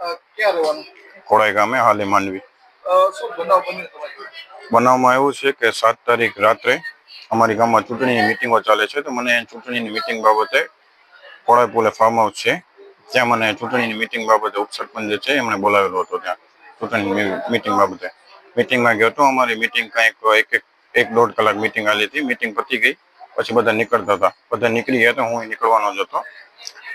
ક્યાં રહેવાનું? ખોડાઈ ગામે હાલે માંડવી. શું બનાવ? બનાવમાં એવું છે કે સાત તારીખ રાત્રે અમારી ગામમાં ચૂંટણીની મિટિંગો ચાલે છે તો મને ચૂંટણીની મિટિંગ બાબતે ખોડાઈ પોલે ફાર્મ હાઉસ છે. ત્યાં મને ચૂંટણીની મિટિંગ બાબતે ઉપસરપંચ જે છે એમણે બોલાવેલો હતો ત્યાં ચૂંટણીની મિટિંગ બાબતે. મિટિંગમાં ગયો હતો અમારી મિટિંગ કાંઈક એક એક એક દોઢ કલાક મિટિંગ આવી હતી. મિટિંગ પતી ગઈ પછી બધા નીકળતા હતા. બધા નીકળી ગયા તો હું નીકળવાનો જ હતો.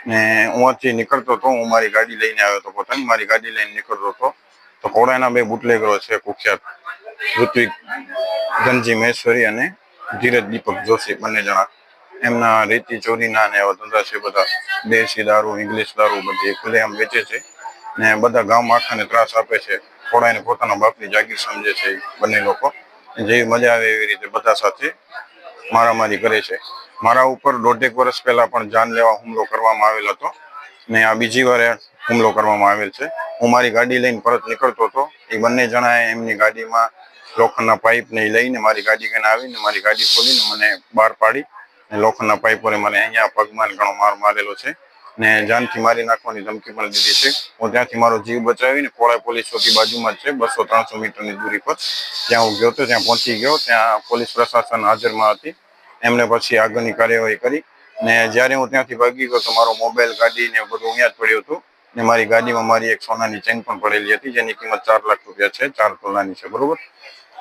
ને અહીંથી નીકળતો હતો હું મારી ગાડી લઈને આવ્યો હતો પોતાની, મારી ગાડી લઈને નીકળતો હતો. તો કોડાના બે બુટલેગરો છે, કુખ્યાત ઋત્વિક ધનજી મહેશ્વરી અને ધીરજ દીપક જોશી, બંને જણા. એમના રેતી, ચોરીના ને એવા ધંધા છે બધા. દેશી દારૂ, ઇંગ્લિશ દારૂ બધી ખુલ્લેઆમ વેચે છે ને બધા ગામ આખાને ત્રાસ આપે છે. ખોડાઈને પોતાના બાપની જાગીર સમજે છે બંને લોકો. જેવી મજા આવે એવી રીતે બધા સાથે મારામારી કરે છે. મારા ઉપર દોઢેક વર્ષ પહેલા પણ જાન લેવા હુમલો કરવામાં આવેલ હતો ને આ બીજી વાર હુમલો કરવામાં આવેલ છે. હું મારી ગાડી લઈને પરત નીકળતો હતો. એ બંને જણાએ એમની ગાડીમાં લોખંડના પાઇપ ને લઈને મારી ગાડી કને આવીને મારી ગાડી ખોલીને મને બહાર પાડી લોખંડના પાઇપ પર મને અહીંયા પગમાં ઘણો માર મારેલો છે. ને જાનથી મારી નાખવાની ધમકી પણ દીધી છે. હું ત્યાંથી મારો જીવ બચાવીને કોળા પોલીસ ચોકી બાજુમાં છે, બસો ત્રણસો મીટરની દૂરી પર. ત્યાં હું ગયો હતો, ત્યાં પહોંચી ગયો, ત્યાં પોલીસ પ્રશાસન હાજરમાં હતી. એમણે પછી આગળની કાર્યવાહી કરી ને જ્યારે હું ત્યાંથી ભાગી ગયો તો મારો મોબાઈલ, ગાડી ને બધું અહીંયા જ પડ્યું હતું. ને મારી ગાડીમાં મારી એક સોનાની ચેન પણ પડેલી હતી, જેની કિંમત ચાર લાખ રૂપિયા છે, ચાર તોલાની છે, બરોબર?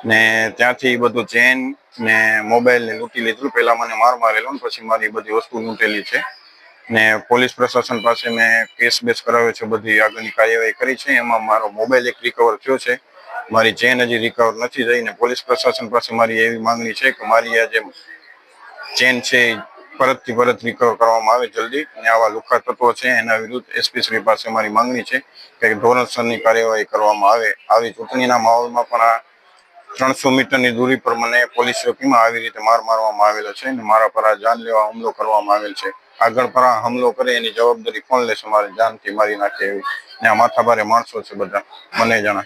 ને ત્યાંથી બધું ચેન ને મોબાઈલ ને લૂંટી લીધું. પહેલા મને માર મારેલો ને પછી મારી બધી વસ્તુ લૂંટેલી છે. ને પોલીસ પ્રશાસન પાસે મેં કેસ બેસ કરાવ્યો છે, બધી આગળની કાર્યવાહી કરી છે. એમાં મારો મોબાઈલ એક રિકવર થયો છે. મારી ચેન હજી રિકવર નથી થઈ ને પોલીસ પ્રશાસન પાસે મારી એવી માંગણી છે કે મારી આ જે ચેન છે પરતથી પરત રિકવર કરવામાં આવે જલ્દી. અને આવા લુખા તત્વો છે, એના વિરુદ્ધ એસપી પાસે મારી માંગણી છે કે ધોરણસરની કાર્યવાહી કરવામાં આવે. આવી ચૂંટણીના માહોલમાં પણ આ ત્રણસો મીટરની દૂરી પર મને પોલીસ ચોકીમાં આવી રીતે માર મારવામાં આવેલો છે અને મારા પર આ જાન લેવા હુમલો કરવામાં આવેલ છે. આગળ પર હુમલો કરે, એની જવાબદારી કોણ લેશે, મારી જાનથી મારી નાખે એવી. ને માથાભારે માણસો છે બધા, મને જણા